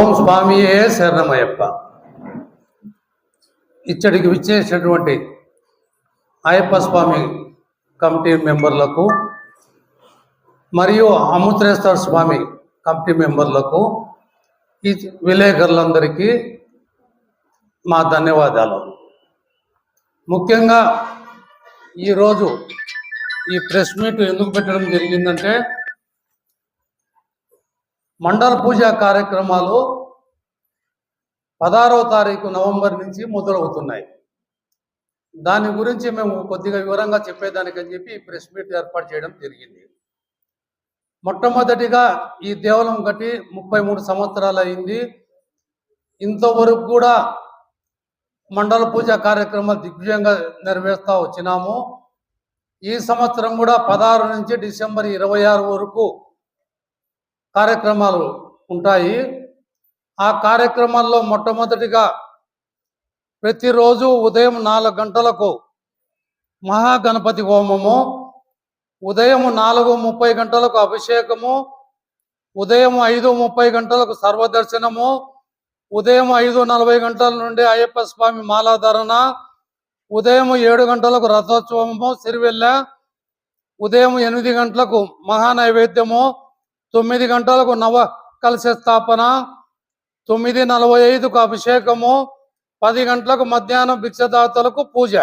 ఓం స్వామియే శరణమయ్యప్ప. ఇచ్చడికి విచ్చేసినటువంటి అయ్యప్ప స్వామి కమిటీ మెంబర్లకు మరియు అముత్రేశ్వర స్వామి కమిటీ మెంబర్లకు ఈ విలేకరులందరికీ మా ధన్యవాదాలు. ముఖ్యంగా ఈరోజు ఈ ప్రెస్ మీట్ ఎందుకు పెట్టడం జరిగిందంటే మండల పూజ కార్యక్రమాలు పదహారవ తారీఖు నవంబర్ నుంచి మొదలవుతున్నాయి. దాని గురించి మేము కొద్దిగా వివరంగా చెప్పేదానికని చెప్పి ఈ ప్రెస్ మీట్ ఏర్పాటు చేయడం జరిగింది. మొట్టమొదటిగా ఈ దేవాలయం కట్టి ముప్పై మూడు సంవత్సరాలు అయింది. ఇంతవరకు కూడా మండల పూజ కార్యక్రమాలు దిగ్విజయంగా నెరవేరుస్తూ వచ్చినాము. ఈ సంవత్సరం కూడా పదహారు నుంచి డిసెంబర్ ఇరవై ఆరు వరకు కార్యక్రమాలు ఉంటాయి. ఆ కార్యక్రమాల్లో మొట్టమొదటిగా ప్రతిరోజు ఉదయం నాలుగు గంటలకు మహాగణపతి హోమము ఉదయం నాలుగు ముప్పై గంటలకు అభిషేకము ఉదయం ఐదు ముప్పై గంటలకు సర్వదర్శనము ఉదయం ఐదు నలభై గంటల నుండి అయ్యప్ప స్వామి మాలాధరణ ఉదయం ఏడు గంటలకు రథోత్సవము సిరివెల్ల ఉదయం ఎనిమిది గంటలకు మహానైవేద్యము తొమ్మిది గంటలకు నవ కలశ స్థాపన తొమ్మిది నలభై ఐదుకు అభిషేకము పది గంటలకు మధ్యాహ్నం భిక్షదాతలకు పూజ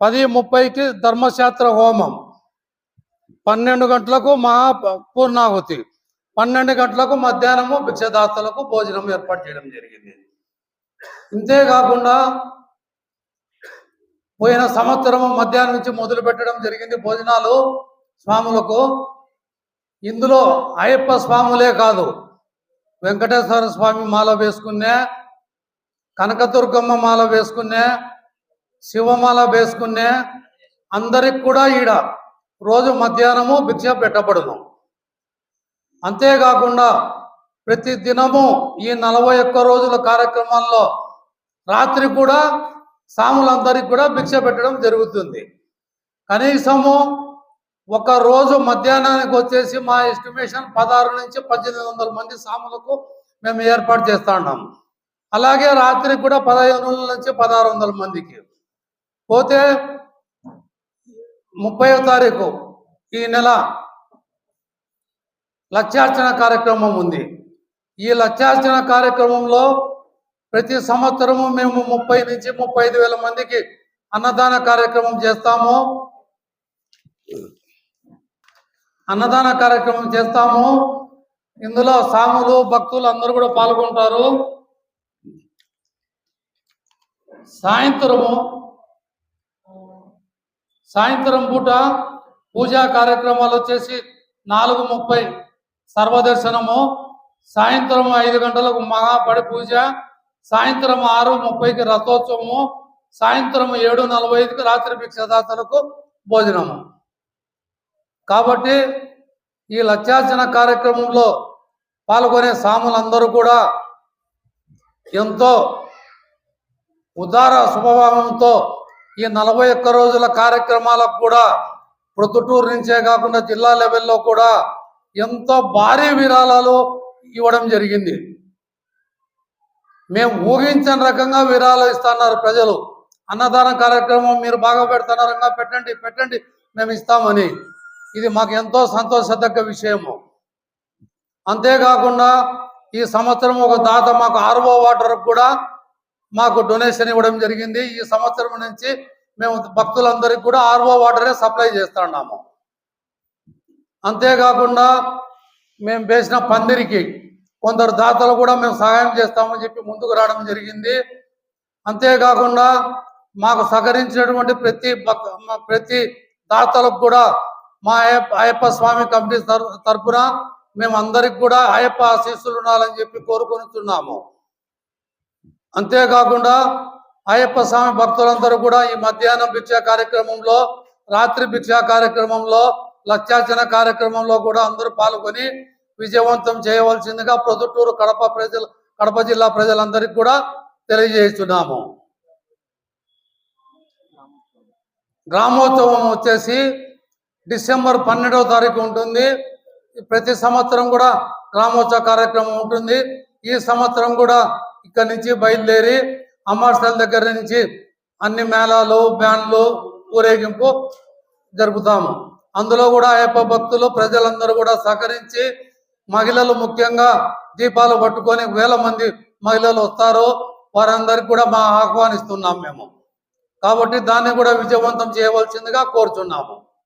పది ముప్పైకి ధర్మశాస్త్ర హోమం పన్నెండు గంటలకు మహా పూర్ణాహుతి. పన్నెండు గంటలకు మధ్యాహ్నము భిక్షదాతలకు భోజనం ఏర్పాటు చేయడం జరిగింది. ఇంతేకాకుండా పోయిన సంవత్సరము మధ్యాహ్నం నుంచి మొదలు పెట్టడం జరిగింది భోజనాలు స్వాములకు. ఇందులో అయ్యప్ప స్వాములే కాదు వెంకటేశ్వర స్వామి మాల వేసుకునే కనకదుర్గమ్మ మాల వేసుకునే శివమాల వేసుకునే అందరికి కూడా ఈడ రోజు మధ్యాహ్నము భిక్ష పెట్టబడును. అంతేకాకుండా ప్రతి దినము ఈ నలభై ఒక్క రోజుల కార్యక్రమంలో రాత్రి కూడా సాములందరికీ కూడా భిక్ష పెట్టడం జరుగుతుంది. కనీసము ఒక రోజు మధ్యాహ్నానికి వచ్చేసి మా ఎస్టిమేషన్ పదహారు నుంచి పద్దెనిమిది వందల మంది సాములకు మేము ఏర్పాటు చేస్తా ఉన్నాం. అలాగే రాత్రి కూడా పదహైదు వందల నుంచి పదహారు వందల మందికి. పోతే ముప్పై తారీఖు ఈ నెల లక్ష్యార్చన కార్యక్రమం ఉంది. ఈ లక్ష్యార్చన కార్యక్రమంలో ప్రతి సంవత్సరము మేము ముప్పై నుంచి ముప్పై ఐదు వేల మందికి అన్నదాన కార్యక్రమం చేస్తాము. అన్నదాన కార్యక్రమం చేస్తాము. ఇందులో సాములు భక్తులు అందరూ కూడా పాల్గొంటారు. సాయంత్రము సాయంత్రం పూట పూజా కార్యక్రమాలు వచ్చేసి నాలుగు ముప్పై సర్వదర్శనము. సాయంత్రం ఐదు గంటలకు మహాపడి పూజ. సాయంత్రం ఆరు ముప్పైకి రథోత్సవము. సాయంత్రం ఏడు నలభై ఐదుకి రాత్రి భిక్షదాతలకు భోజనము. కాబట్టి ఈ లక్ష్యార్చన కార్యక్రమంలో పాల్గొనే సాములందరూ కూడా ఎంతో ఉదార శుభభావంతో ఈ నలభై ఒక్క రోజుల కార్యక్రమాలకు కూడా ప్రొద్దుటూరు నుంచే కాకుండా జిల్లా లెవెల్లో కూడా ఎంతో భారీ విరాళాలు ఇవ్వడం జరిగింది. మేము ఊహించని రకంగా విరాళాలు ఇస్తున్నారు ప్రజలు. అన్నదాన కార్యక్రమం మీరు బాగా పెడుతున్నారంగా పెట్టండి పెట్టండి మేము ఇస్తామని. ఇది మాకు ఎంతో సంతోషదగ్గ విషయము. అంతేకాకుండా ఈ సంవత్సరం ఒక దాత మాకు ఆర్వో వాటర్ కూడా మాకు డొనేషన్ ఇవ్వడం జరిగింది. ఈ సంవత్సరం నుంచి మేము భక్తులందరికీ కూడా ఆర్ఓ వాటరే సప్లై చేస్తున్నాము. అంతేకాకుండా మేము వేసిన పందిరికి కొందరు దాతలు కూడా మేము సహాయం చేస్తామని చెప్పి ముందుకు రావడం జరిగింది. అంతేకాకుండా మాకు సహకరించినటువంటి ప్రతి ప్రతి దాతలకు కూడా మా అయ్యప్ప స్వామి కమిటీ తర- తరపున మేము అందరికి కూడా అయ్యప్ప ఆశీస్సులు ఉండాలని చెప్పి కోరుకొనిస్తున్నాము అంతేకాకుండా అయ్యప్ప స్వామి భక్తులందరూ కూడా ఈ మధ్యాహ్నం భిక్షా కార్యక్రమంలో రాత్రి భిక్షా కార్యక్రమంలో లక్షార్చన కార్యక్రమంలో కూడా అందరూ పాల్గొని విజయవంతం చేయవలసిందిగా ప్రొద్దుటూరు కడప ప్రజలు కడప జిల్లా ప్రజలందరికీ కూడా తెలియజేస్తున్నాము. గ్రామోత్సవం వచ్చేసి డిసెంబర్ పన్నెండవ తారీఖు ఉంటుంది. ప్రతి సంవత్సరం కూడా గ్రామోత్సవ కార్యక్రమం ఉంటుంది. ఈ సంవత్సరం కూడా ఇక్కడి నుంచి బయలుదేరి అమర్సల్ దగ్గర నుంచి అన్ని మేళాలు బ్యాన్లు ఊరేగింపు జరుపుతాము. అందులో కూడా అయ్యప్ప భక్తులు ప్రజలందరూ కూడా సహకరించి మహిళలు ముఖ్యంగా దీపాలు పట్టుకొని వేల మంది మహిళలు వస్తారు. వారందరికి కూడా మా ఆహ్వానిస్తున్నాం మేము. కాబట్టి దాన్ని కూడా విజయవంతం చేయవలసిందిగా కోరుచున్నాము.